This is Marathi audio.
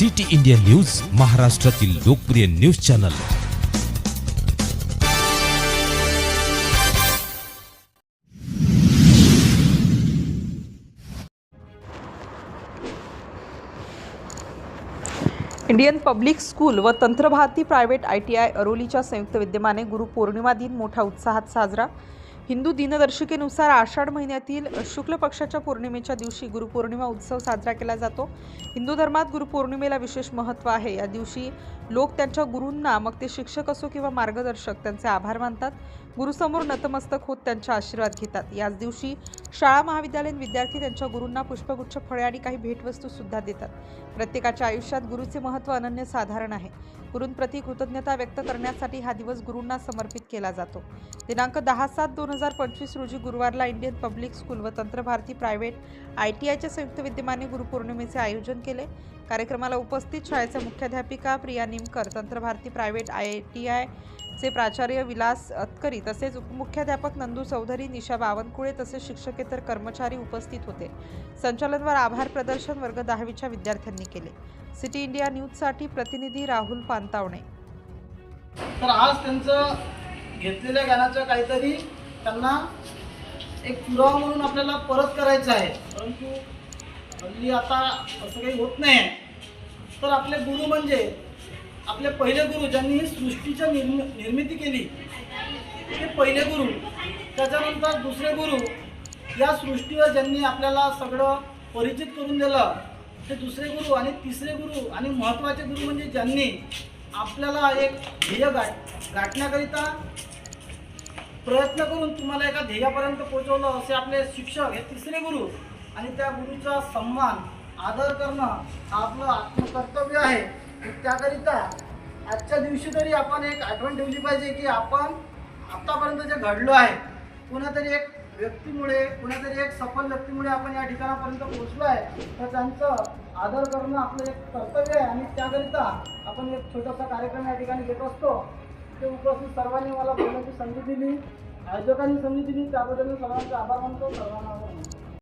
सिटी इंडिया न्यूज महाराष्ट्रातील लोकप्रिय news channel. Indian public school व Tantrabharati private I T I अरोलीच्या संयुक्त विद्यमाने गुरुपौर्णिमा दिन मोठ्या उत्साहात साजरा. हिंदू दिनदर्शिकेनुसार आषाढ महिन्यातील शुक्ल पक्षाच्या पौर्णिमेच्या दिवशी गुरुपौर्णिमा उत्सव साजरा केला जातो. हिंदू धर्मात गुरुपौर्णिमेला विशेष महत्त्व आहे. या दिवशी लोक त्यांच्या गुरूंना मग ते शिक्षक असो किंवा मार्गदर्शक त्यांचे आभार मानतात. गुरुसमोर नतमस्तक होत त्यांचे आशीर्वाद घेतात. याच दिवशी शाळा महाविद्यालयीन विद्यार्थी त्यांच्या गुरूंना पुष्पगुच्छ फळे आणि काही भेटवस्तू सुद्धा देतात. प्रत्येकाच्या आयुष्यात गुरुचे महत्त्व अनन्यसाधारण आहे. गुरूंप्रती कृतज्ञता व्यक्त करण्यासाठी हा दिवस गुरूंना समर्पित केला जातो. दिनांक दहा सात दोन हजार पंचवीस रोजी गुरुवारला इंडियन पब्लिक स्कूल व तंत्रभारती प्रायव्हेट आय टी आयच्या संयुक्त विद्यमाने गुरुपौर्णिमेचे आयोजन केले. कार्यक्रमाला उपस्थित शाळेच्या मुख्याध्यापिका Priya Nimkar Tantrabharati private I T I चे प्राचार्य विलास अतकरी तसेच उपमुख्याध्यापक नंदू चौधरी निशा बावनकुळे तसेच शिक्षकेतर कर्मचारी उपस्थित होते. संचालनवर आभार प्रदर्शन वर्ग दहावीच्या विद्यार्थ्यांनी केले. सिटी इंडिया न्यूजसाठी प्रतिनिधी राहुल पानतावणे. तर आज त्यांचं घेतलेल्या गाण्याचं काहीतरी त्यांना एक पुरावा म्हणून आपल्याला परत करायचं आहे. परंतु हल्ली आता असं काही होत नाही. तर आपले गुरु म्हणजे आपले पहिले गुरु ज्यांनी ही सृष्टीच्या निर्मि निर्मिती केली ते पहिले गुरु. त्याच्यानंतर दुसरे गुरु. या सृष्टीवर ज्यांनी आपल्याला सगळं परिचित करून दिलं ते दुसरे गुरु आणि तिसरे गुरु आणि महत्त्वाचे गुरु म्हणजे ज्यांनी आपल्याला एक ध्येय गाठ गाठण्याकरिता प्रयत्न करून तुम्हाला एका ध्येयापर्यंत पोहोचवलं असे आपले शिक्षक हे तिसरे गुरु आणि त्या गुरुचा सन्मान आदर करणं हा आपलं आत्मकर्तव्य आहे. त्याकरिता आजच्या दिवशी तरी आपण एक आठवण ठेवली पाहिजे की आपण आत्तापर्यंत जे घडलो आहे कुणातरी एक व्यक्तीमुळे कुणातरी एक सफल व्यक्तीमुळे आपण या ठिकाणापर्यंत पोहोचलो आहे तर त्यांचं आदर करणं आपलं एक कर्तव्य आहे आणि त्याकरिता आपण एक छोटासा कार्यक्रम या ठिकाणी घेत असतो. ते उपस्थित सर्वांनी मला बोलण्याची संधी दिली आयोजकांनी संधी दिली त्याबद्दल मी सर्वांचे आभार मानतो. सर्वांना आभार मानतो.